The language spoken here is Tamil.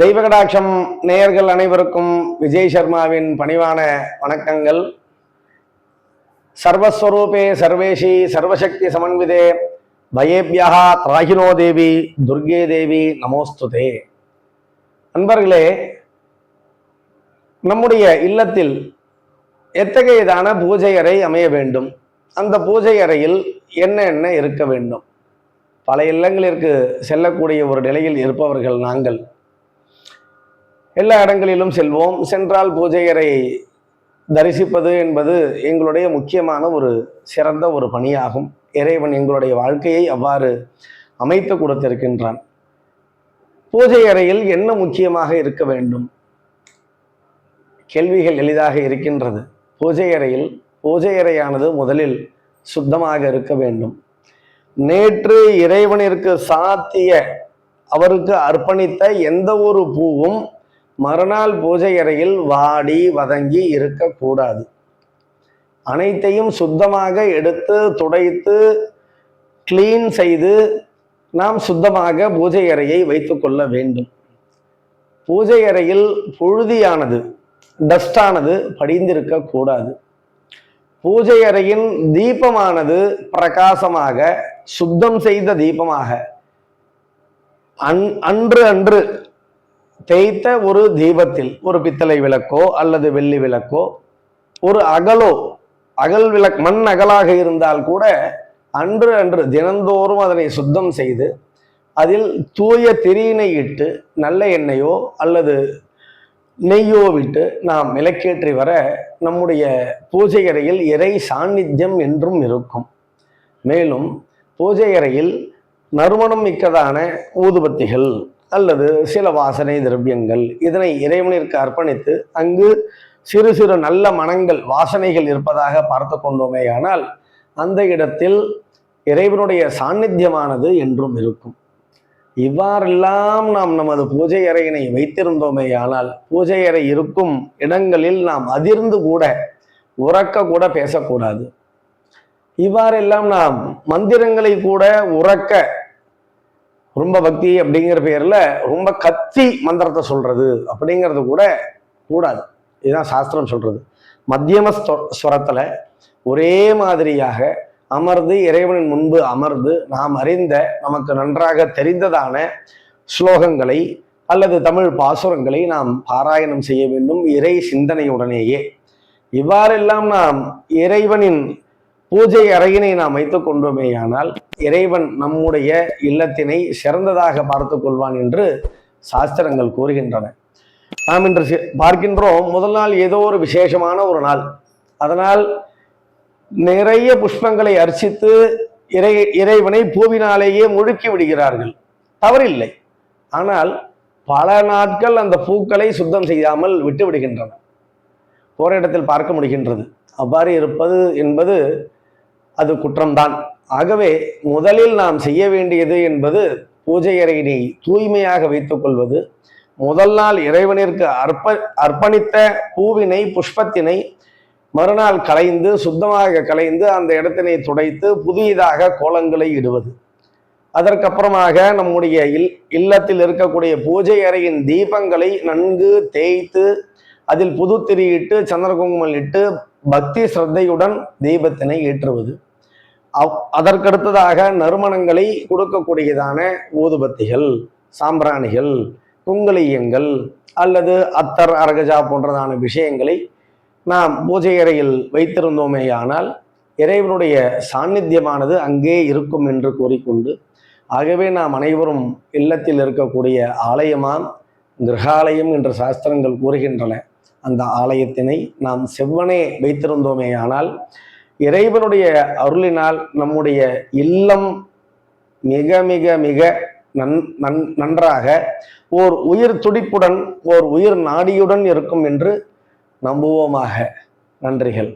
தெய்வகடாட்சம் நேயர்கள் அனைவருக்கும் விஜய் சர்மாவின் பணிவான வணக்கங்கள். சர்வஸ்வரூபே சர்வேஷி சர்வசக்தி சமன்விதே. பயேபியா திராகினோ தேவி துர்கே தேவி நமோஸ்துதே. நண்பர்களே நம்முடைய இல்லத்தில் எத்தகையதான பூஜை அறை அமைய வேண்டும்? அந்த பூஜை அறையில் என்ன என்ன இருக்க வேண்டும்? பல இல்லங்களிற்கு செல்லக்கூடிய ஒரு நிலையில் இருப்பவர்கள் நாங்கள். எல்லா இடங்களிலும் செல்வோம். சென்றால் பூஜை அறை தரிசிப்பது என்பது எங்களுடைய முக்கியமான ஒரு சிறந்த ஒரு பணியாகும். இறைவன் எங்களுடைய வாழ்க்கையை அவ்வாறு அமைத்து கொடுத்திருக்கின்றான். பூஜை அறையில் என்ன முக்கியமாக இருக்க வேண்டும்? கேள்விகள் எளிதாக இருக்கின்றது. பூஜை அறையில் பூஜை அறையானது முதலில் சுத்தமாக இருக்க வேண்டும். நேற்று இறைவனிற்கு சாத்திய அவருக்கு அர்ப்பணித்த எந்த ஒரு பூவும் மறுநாள் பூஜை அறையில் வாடி வதங்கி இருக்கக்கூடாது அனைத்தையும் சுத்தமாக எடுத்து துடைத்து கிளீன் செய்து நாம் சுத்தமாக பூஜை அறையை வைத்துக்கொள்ள வேண்டும். பூஜை அறையில் புழுதியானது டஸ்டானது படிந்திருக்க கூடாது. பூஜை அறையின் தீபமானது பிரகாசமாக சுத்தம் செய்த தீபமாக அன் அன்று அன்று தேய்த்த ஒரு தீபத்தில் ஒரு பித்தளை விளக்கோ அல்லது வெள்ளி விளக்கோ ஒரு அகலோ அகல் விளக் மண் அகலாக இருந்தால் கூட அன்று அன்று தினந்தோறும் அதனை சுத்தம் செய்து அதில் தூய திரியினை இட்டு நல்ல எண்ணெயோ அல்லது நெய்யோ விட்டு நாம் விளக்கேற்றி வர நம்முடைய பூஜை அறையில் இறை சாநித்தியம் என்றும் இருக்கும். மேலும் பூஜை அறையில் நறுமணம் மிக்கதான ஊதுபத்திகள் அல்லது சில வாசனை திரவியங்கள் இதனை இறைவனிற்கு அர்ப்பணித்து அங்கு சிறு சிறு நல்ல மனங்கள் வாசனைகள் இருப்பதாக பார்த்து கொண்டோமே ஆனால் அந்த இடத்தில் இறைவனுடைய சாநித்தியமானது என்றும் இருக்கும். இவ்வாறெல்லாம் நாம் நமது பூஜை அறையினை வைத்திருந்தோமே ஆனால் பூஜை அறை இருக்கும் இடங்களில் நாம் அதிர்ந்து கூட உறக்க கூட பேசக்கூடாது. இவ்வாறெல்லாம் நாம் மந்திரங்களை கூட உறக்க ரொம்ப பக்தி அப்படிங்கிற பேரில் ரொம்ப கத்தி மந்திரத்தை சொல்கிறது அப்படிங்கிறது கூட கூடாது. இதுதான் சாஸ்திரம் சொல்கிறது மத்தியம ஸ்வரத்தில் ஒரே மாதிரியாக அமர்ந்து இறைவனின் முன்பு அமர்ந்து நாம் அறிந்த நமக்கு நன்றாக தெரிந்ததான ஸ்லோகங்களை அல்லது தமிழ் பாசுரங்களை நாம் பாராயணம் செய்ய வேண்டும் இறை சிந்தனையுடனேயே. இவ்வாறெல்லாம் நாம் இறைவனின் பூஜை அறையினை நாம் வைத்துக் கொண்டோமேயானால் இறைவன் நம்முடைய இல்லத்தினை சிறந்ததாக பார்த்து கொள்வான் என்று சாஸ்திரங்கள் கூறுகின்றன. நாம் இன்று பார்க்கின்றோம் முதல் நாள் ஏதோ ஒரு விசேஷமான ஒரு நாள். அதனால் நிறைய புஷ்பங்களை அர்ச்சித்து இறை இறைவனை பூவினாலேயே முழுக்கி விடுகிறார்கள். தவறில்லை. ஆனால் பல நாட்கள் அந்த பூக்களை சுத்தம் செய்யாமல் விட்டு விடுகின்றன. போற இடத்தில் பார்க்க முடிகின்றது. அவ்வாறு இருப்பது என்பது அது குற்றம்தான். ஆகவே முதலில் நாம் செய்ய வேண்டியது என்பது பூஜை அறையினை தூய்மையாக வைத்துக் கொள்வது. முதல் நாள் இறைவனிற்கு அர்ப்ப அர்ப்பணித்த பூவினை புஷ்பத்தினை மறுநாள் கலைந்து சுத்தமாக கலைந்து அந்த இடத்தினை துடைத்து புதியதாக கோலங்களை இடுவது. அதற்கப்புறமாக நம்முடைய இல் இல்லத்தில் இருக்கக்கூடிய பூஜை அறையின் தீபங்களை நன்கு தேய்த்து அதில் புது திரியிட்டு சந்திரகுங்குமம் இட்டு பக்தி ஸ்ரத்தையுடன் தீபத்தினை ஏற்றுவது. அவ் அதற்கடுத்ததாக நறுமணங்களை கொடுக்கக்கூடியதான ஊதுபத்திகள் சாம்பிராணிகள் குங்குளியங்கள் அல்லது அத்தர் அரகஜா போன்றதான விஷயங்களை நாம் பூஜை அறையில் வைத்திருந்தோமேயானால் இறைவனுடைய சாநித்தியமானது அங்கே இருக்கும் என்று கூறிக்கொண்டு ஆகவே நாம் அனைவரும் இல்லத்தில் இருக்கக்கூடிய ஆலயமாம் கிரகாலயம் என்று சாஸ்திரங்கள் கூறுகின்றன. அந்த ஆலயத்தினை நாம் செவ்வனே வைத்திருந்தோமேயானால் இறைவனுடைய அருளினால் நம்முடைய இல்லம் மிக மிக மிக நன் நன் நன்றாக ஓர் உயிர் துடிப்புடன் ஓர் உயிர் நாடியுடன் இருக்கும் என்று நம்புவோமாக. நன்றிகள்.